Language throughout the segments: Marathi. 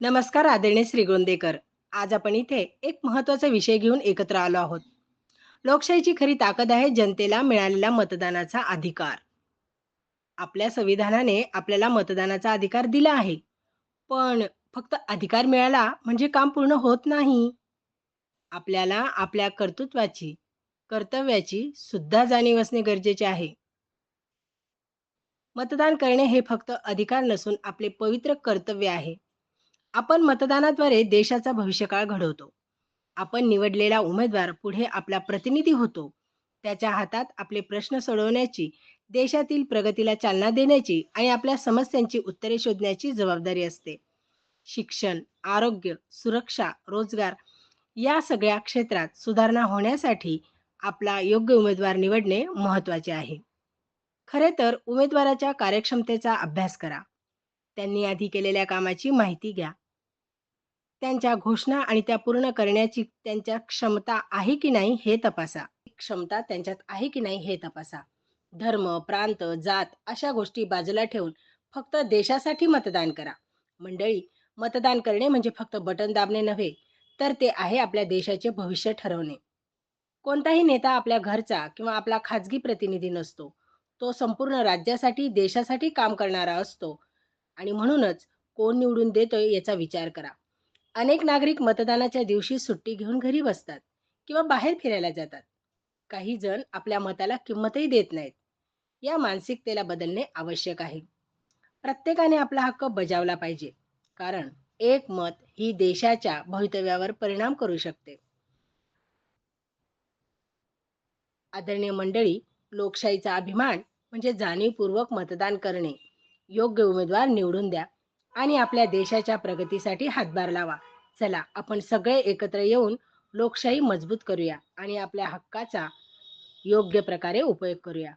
नमस्कार आदरणीय श्रीगोंदेकर आज आपण इथे एक महत्त्वाचा विषय घेऊन एकत्र आलो आहोत. लोकशाहीची खरी ताकद आहे जनतेला मिळालेला मतदानाचा अधिकार. आपल्या संविधानाने आपल्याला मतदानाचा अधिकार दिला आहे. पण फक्त अधिकार मिळाला म्हणजे काम पूर्ण होत नाही. आपल्याला आपल्या कर्तृत्वाची कर्तव्याची सुद्धा जाणीव असणे गरजेचे आहे. मतदान करणे हे फक्त अधिकार नसून आपले पवित्र कर्तव्य आहे. आपण मतदानाद्वारे देशाचा भविष्यकाळ घडवतो. आपण निवडलेला उमेदवार पुढे आपला प्रतिनिधी होतो. त्याच्या हातात आपले प्रश्न सोडवण्याची देशातील प्रगतीला चालना देण्याची आणि आपल्या समस्यांची उत्तरे शोधण्याची जबाबदारी असते. शिक्षण आरोग्य सुरक्षा रोजगार या सगळ्या क्षेत्रात सुधारणा होण्यासाठी आपला योग्य उमेदवार निवडणे महत्त्वाचे आहे. खरे तर उमेदवाराच्या कार्यक्षमतेचा अभ्यास करा. त्यांनी आधी केलेल्या कामाची माहिती घ्या. त्यांच्या घोषणा आणि त्या पूर्ण करण्याची त्यांच्या क्षमता आहे की नाही हे तपासा. क्षमता त्यांच्यात आहे की नाही हे तपासा. धर्म प्रांत जात अशा गोष्टी बाजूला ठेवून फक्त देशासाठी मतदान करा. मंडळी मतदान करणे म्हणजे फक्त बटन दाबणे नव्हे तर ते आहे आपल्या देशाचे भविष्य ठरवणे. कोणताही नेता आपल्या घरचा किंवा आपला खाजगी प्रतिनिधी नसतो. तो संपूर्ण राज्यासाठी देशासाठी काम करणारा असतो. आणि म्हणूनच कोण निवडून देतोय याचा विचार करा. अनेक नागरिक मतदानाच्या दिवशी सुट्टी घेऊन घरी बसतात किंवा बाहेर फिरायला जातात. काही जण आपल्या मताला किंमतही देत नाहीत. या मानसिकतेला बदलणे आवश्यक आहे. प्रत्येकाने आपला हक्क बजावला पाहिजे. कारण एक मत ही देशाच्या भवितव्यावर परिणाम करू शकते. आदरणीय मंडळी लोकशाहीचा अभिमान म्हणजे जाणीवपूर्वक मतदान करणे. योग्य उमेदवार निवडून द्या. आणि आपल्या देशाच्या प्रगतीसाठी हातभार लावा. चला आपण सगळे एकत्र येऊन लोकशाही मजबूत करूया आणि आपल्या हक्काचा योग्य प्रकारे उपयोग करूया.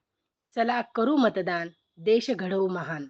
चला करू मतदान. देश घडवू महान.